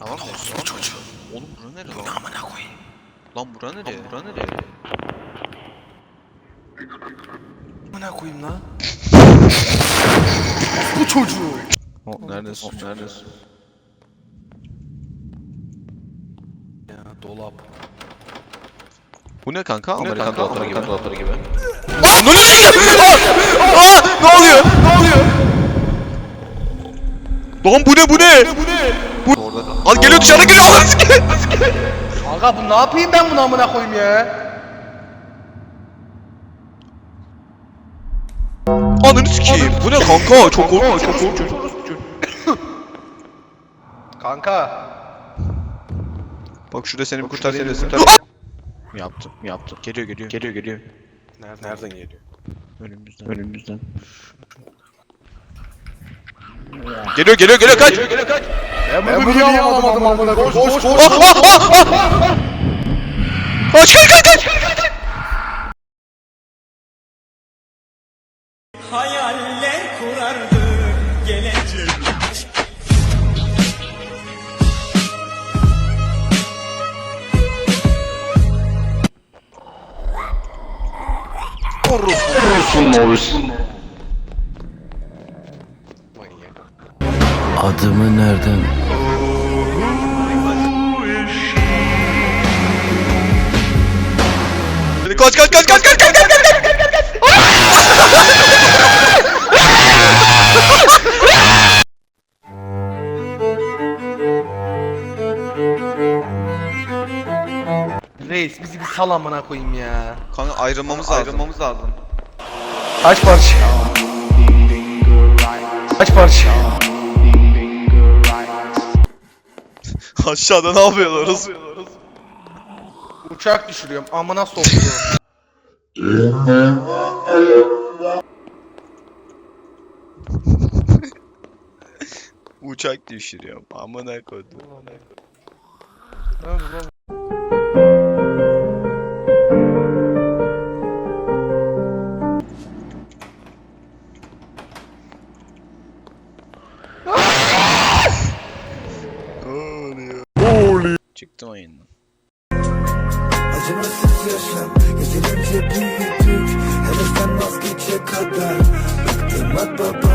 Tamam mı? Tamam çocuğu. Oğlum bura nere lan? Lan bura nere? Lan bura nere? Amına koyayım lan. Bu çocuğu. O, neredesin? Neredesin? Ya dolap. Bu ne kanka? Bu ne Amerikan kanka? dolapları gibi. Dolapları gibi. Ananı! Aa! Ne oluyor? Ne oluyor? Lan bu ne bu ne? Bu ne? Bu Orada Al geliyor dışarıda geliyor. Ananı sikeyim. Aga bu ne yapayım ben bunu amına koyayım ya? Ananı sikeyim. Bu ne kanka? Çok korkunç. Çok korkunç. Kanka. Bak şurada seni bir dedim. seni bir Yaptım. Yaptım. Geliyor geliyor. Geliyor geliyor. Nereden, Nereden geliyor? Önümüzden. Önümüzden. Geliyor geliyor geliyor kaç. Ben bunu niye alamadım amına? Koş koş koş. Ah ah. Kaç kaç kaç kaç. Hayaller kurardı gelecek Adımı nereden? Kaç kaç kaç kaç kaç kaç kaç kaç kaç. Reis bizi bir sal amına koyayım ya. Kanka ayrılmamız lazım. Ayrılmamız lazım. Kaç parça? Kaç parça? Aşağıda ne yapıyorlar orası? Uçak düşürüyorum amına soktu. Uçak düşürüyorum. Amına koydum. Çıktım oyundan. Acımasız yaşam Yeterince büyüdük Hevesden vazgeçe kadar. Bıktım bak babadan